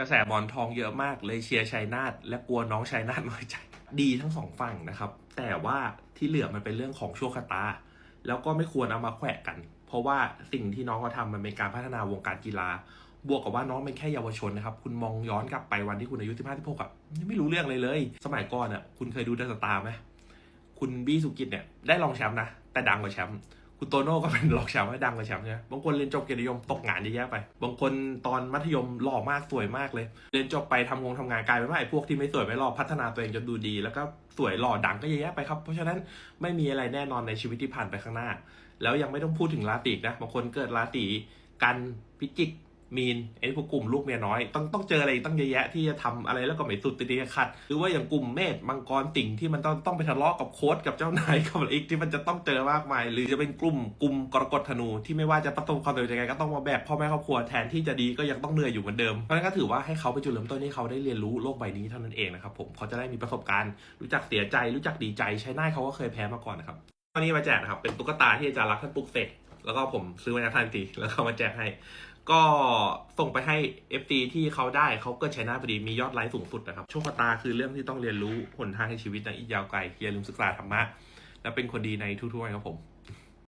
กระแสบอลทองเยอะมากเลยเชียร์ชัยนาทและกลัวน้องชัยนาทน้อยใจ ดีทั้งสองฝั่งนะครับ แต่ว่าที่เหลือมันเป็นเรื่องของโชคชะตา แล้วก็ไม่ควรเอามาแขวะกัน เพราะว่าสิ่งที่น้องเขาทำมันเป็นการพัฒนาวงการกีฬา บวกกับว่าน้องเป็นแค่เยาวชนนะครับ คุณมองย้อนกลับไปวันที่คุณอายุ15 16อะยังไม่รู้เรื่องเลยเลย สมัยก่อนอะคุณเคยดูเดอะสตาร์ไหมคุณบี้สุกิจเนี่ยได้รองแชมป์นะแต่ดังกว่าแชมป์ คุณโตโน่ก็เป็นรองแชมป์ให้ดังกว่าแชมป์ใช่ไหมบางคนเรียนจบเกียรตินิยมตกงานเยอะแยะไป บางคนตอนมัธยมหล่อมากสวยมากเลย เรียนจบไปทำงงทำงานกลายเป็นว่าไอ้พวกที่ไม่สวยไม่หล่อพัฒนาตัวเองจนดูดี แล้วก็สวยหล่อดังก็เยอะแยะไปครับ เพราะฉะนั้นไม่มีอะไรแน่นอนในชีวิตที่ผ่านไปข้างหน้า แล้วยังไม่ต้องพูดถึงราตรีอีกนะ บางคนเกิดราตีกันพิจิก มีนไอ้พวกกลุ่มลูกเมียน้อย ต้องต้องเจออะไรตั้งเยอะแยะที่จะทำอะไรแล้วก็ไม่สุดติดขัด หรือว่าอย่างกลุ่มเมธมังกรติ่งที่มันต้องต้องไปทะเลาะกับโค้ชกับเจ้านายกับอะไรอีกที่มันจะต้องเจอมากมาย หรือจะเป็นกลุ่มกลุ่มกรกฎธนูที่ไม่ว่าจะประสบความสำเร็จยังไงก็ต้องมาแบกพ่อแม่ครอบครัวแทนที่จะดีก็ยังต้องเหนื่อยอยู่เหมือนเดิมเพราะฉะนั้นก็ถือว่าให้เขาไปจุดเริ่มต้นที่เขาได้เรียนรู้โลกใบนี้เท่านั้นเองนะครับผมเขาจะได้มีประสบการณ์ รู้จักเสียใจรู้จักดีใจใช้หน้าเขาก็เคยแพ้มาก่อนนะครับตอนนี้มาแจกนะครับเป็นตุ๊กตาที่อาจารย์รักท่านปลุกเสก แล้วก็ผมซื้อมาจากท่านทีแล้วเขามาแจกให้ ก็ส่งไปให้ FT ที่เขาได้เขาเกิดใช้หน้าพอดีมียอดไลค์สูงสุดนะครับโชคชะตาคือเรื่องที่ต้องเรียนรู้หนทางในชีวิตในะอีกยาวไกลอย่าลืมศึกษาธรรมะและเป็นคนดีในทุกๆวันครับผม